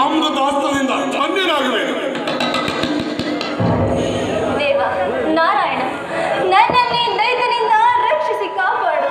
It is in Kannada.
ಅಮೃತಾಸ್ತ್ರದಿಂದ ಧನ್ಯನಾಗಬೇಕು ದೇವ ನಾರಾಯಣ ನನ್ನಲ್ಲಿ ದೈತನಿಂದ ರಕ್ಷಿಸಿ ಕಾಪಾಡು.